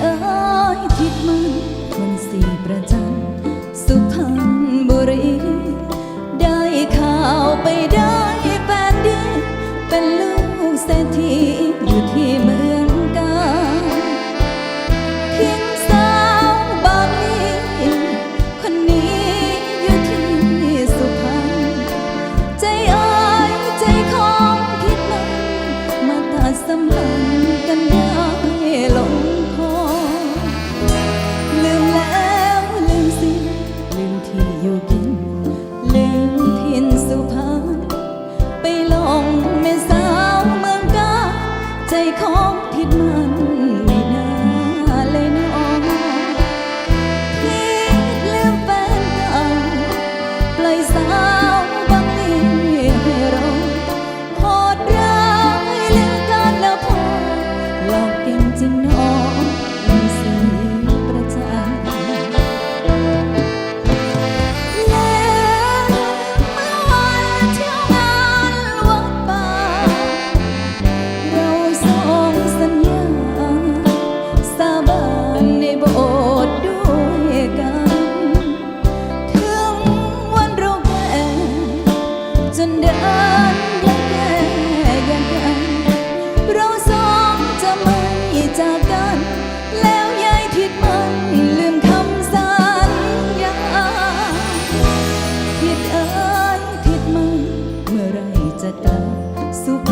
เอ้ยคิดมัคนสี่ประจันสุพรรณบุรี ได้ข่าวไปได้แปดดีเป็น จากกัน แล้วยายผิดไหมลืมคำสัญญาผิดเอ่ยผิดไหมเมื่อไรจะกลับสุข